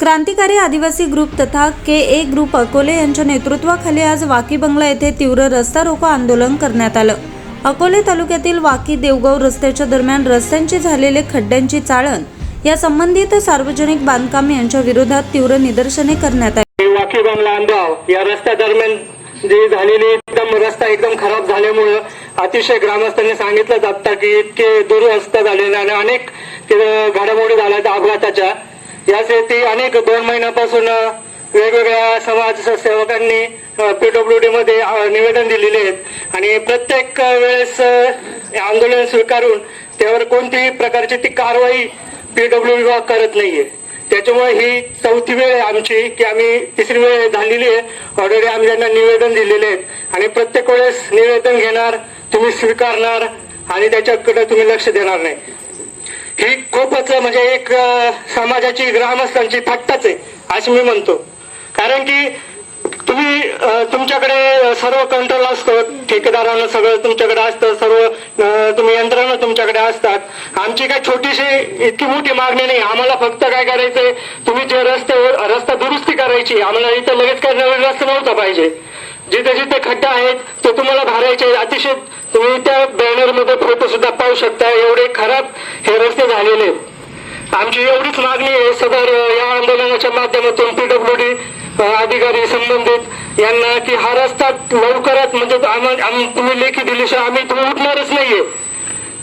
क्रांतिकारी आदिवासी ग्रुप तथा के ए ग्रुप अकोले यांच्या नेतृत्वाखाली आज वाकी बंगला येथे तीव्र रस्ता रोको आंदोलन करण्यात आलं. अकोले तालुक्यातील वाकी देवगाव रस्त्याच्या दरम्यान रस्त्यांची झालेले खड्ड्यांची चाळण या संबंधित सार्वजनिक बांधकाम यांच्या विरोधात तीव्र निदर्शने करण्यात आली. वाकी बंगला आंबाव या रस्त्या दरम्यान जे झालेली एकदम रस्ता एकदम खराब झाल्यामुळं अतिशय ग्रामस्थांनी सांगितलं जातं की इतके दुरवस्थ झालेले आणि अनेक घडामोडी झाल्या अपघाताच्या यासाठी अनेक दोन महिन्यापासून वेगवेगळ्या समाज सेवकांनी पीडब्ल्यू डी मध्ये निवेदन दिलेले आहेत. आणि प्रत्येक वेळेस आंदोलन स्वीकारून त्यावर कोणतीही प्रकारची ती कारवाई पीडब्ल्यू विभाग करत नाहीये. त्याच्यामुळे ही चौथी वेळ आहे आमची की आम्ही तिसरी वेळ झालेली आहे. ऑलरेडी आम्ही त्यांना निवेदन दिलेले आहेत. आणि प्रत्येक वेळेस निवेदन घेणार तुम्ही स्वीकारणार आणि त्याच्याकडे तुम्ही लक्ष देणार नाही. ही खूपच म्हणजे एक समाजाची ग्रामस्थांची थट्टाच आहे असं मी म्हणतो. कारण की तुम्ही तुमच्याकडे सर्व कंट्रोल असतो ठेकेदारांना सगळं तुमच्याकडे असतं सर्व तुम्ही यंत्रणा तुमच्याकडे असतात. आमची काय छोटीशी इतकी मोठी मागणी नाही. आम्हाला फक्त काय करायचंय तुम्ही जे रस्ते रस्ता दुरुस्ती करायची आम्हाला इथं लगेच काय नवीन रस्ता नव्हता पाहिजे. जिथे जिथे खड्डा आहेत ते तुम्हाला भरायचे अतिशय तुम्ही त्या बॅनरमध्ये फोटो सुद्धा पाहू शकता. एवढे खराब हे रस्ते झालेले आहेत. आमची एवढीच मागणी आहे सदर या आंदोलनाच्या माध्यमातून पीडब्ल्यू डी अधिकारी संबंधित यांना की हा रस्ता लवकरात म्हणजे आम्हा- तुम्ही लेखी दिल्याशिवाय आम्ही तुम्ही उठणारच नाहीये.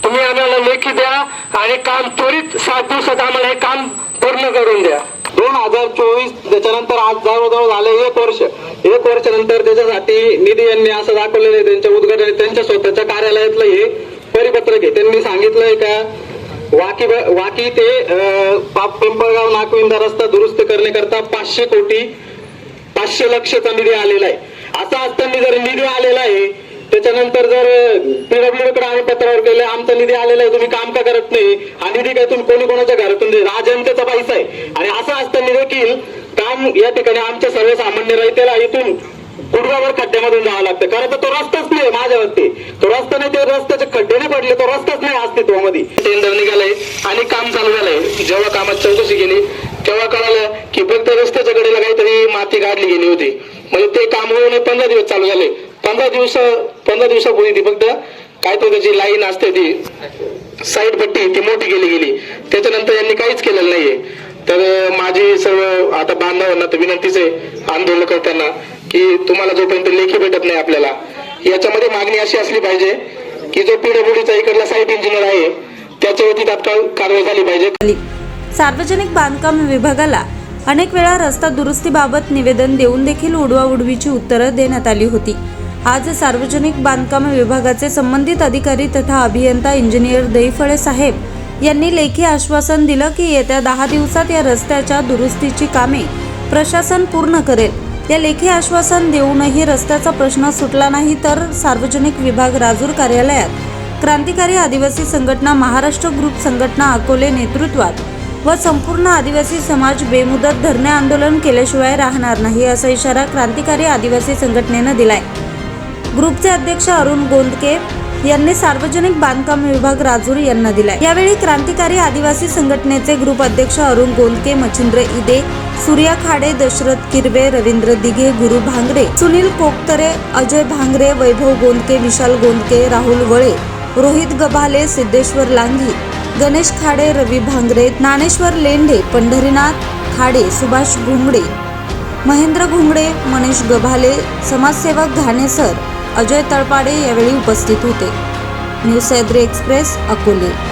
तुम्ही आम्हाला लेखी द्या आणि काम त्वरित सात दिवसात आम्हाला हे काम पूर्ण करून द्या. दोन हजार चोवीस त्याच्यानंतर आज जवळजवळ झाले एक वर्ष. एक वर्ष नंतर त्याच्यासाठी निधी यांनी असं दाखवलेलं आहे त्यांच्या उद्घाटन त्यांच्या स्वतःच्या कार्यालयातलं हे परिपत्रक आहे त्यांनी सांगितलंय का वाकी वाकी ते पिंपळगाव नागविंदा रस्ता दुरुस्त करण्याकरता पाचशे कोटी पाचशे लक्षचा निधी आलेला आहे. असा असताना जर निधी आलेला आहे त्याच्यानंतर जर पीडब्ल्यू कडे आम्ही पत्रावर केलं आमचा निधी आलेला आहे तुम्ही काम का करत नाही? हा निधी काय तुम्ही कोणी कोणाच्या घरातून राजनतेचा पैसा आहे. आणि असं असताना देखील काम या ठिकाणी आमच्या सर्वसामान्य रहितेला इथून गुडगावर खड्ड्यामधून जावं लागतं. कारण तर तो रस्ताच नाही माझ्यावरती. तो रस्ता नाही ते रस्त्याचे खड्डे नाही पडले तो रस्ताच नाही अस्तित्वामध्ये. टेंडर निघालंय आणि काम चालू झालंय. जेव्हा कामात चौकशी केली तेव्हा कळालं की फक्त रस्त्याच्या कडेला काहीतरी माती काढली गेली होती. म्हणजे ते काम होऊन पंधरा दिवस चालू झाले. पंधरा दिवस पंधरा दिवसापूर्वी ती फक्त काय तो त्याची लाईन असते ती साईड पट्टी ती मोठी केली गेली. त्याच्यानंतर यांनी काहीच केलेलं नाहीये. तर माझी सर्व आता बांधवांना तर विनंतीच आहे आंदोलन करताना की तुम्हाला जोपर्यंत लेखी भेटत नाही आपल्याला याच्यामध्ये मागणी अशी असली पाहिजे की जो पीडब्ल्यूडीचा इकडला साईट इंजिनियर आहे त्याच्यावरती तात्काळ कारवाई झाली पाहिजे. सार्वजनिक बांधकाम विभागाला अनेक वेळा रस्ता दुरुस्तीबाबत निवेदन देऊन देखील उडवाउडवीची उत्तरं देण्यात आली होती. आज सार्वजनिक बांधकाम विभागाचे संबंधित अधिकारी तथा अभियंता इंजिनियर दहीफळे साहेब यांनी लेखी आश्वासन दिलं की येत्या दहा दिवसात या रस्त्याच्या दुरुस्तीची कामे प्रशासन पूर्ण करेल. या लेखी आश्वासन देऊनही रस्त्याचा प्रश्न सुटला नाही तर सार्वजनिक विभाग राजूर कार्यालयात. क्रांतिकारी आदिवासी संघटना महाराष्ट्र ग्रुप संघटना अकोले नेतृत्वात व संपूर्ण आदिवासी समाज बेमुदत धरणे आंदोलन केल्याशिवाय राहणार नाही असा इशारा क्रांतिकारी आदिवासी संघटनेनं दिलाय. ग्रुपचे अध्यक्ष अरुण गोंदके यांनी सार्वजनिक बांधकाम विभाग राजूर यांना दिलाय. यावेळी क्रांतिकारी आदिवासी संघटनेचे ग्रुप अध्यक्ष अरुण गोंदके मच्छिंद्र इदे सूर्या खाडे दशरथ किरवे रवींद्र दिघे गुरु भांगरे सुनील कोकतरे अजय भांगरे वैभव गोंदके विशाल गोंदके राहुल वळे रोहित गभाले सिद्धेश्वर लांघी गणेश खाडे रवी भांगरे ज्ञानेश्वर लेंढे पंढरीनाथ खाडे सुभाष घुंगडे महेंद्र घुंगडे मनीष गभाले समाजसेवक घाणेसर अजय तळपाडे यावेळी उपस्थित होते. News Sahyadri express Akole.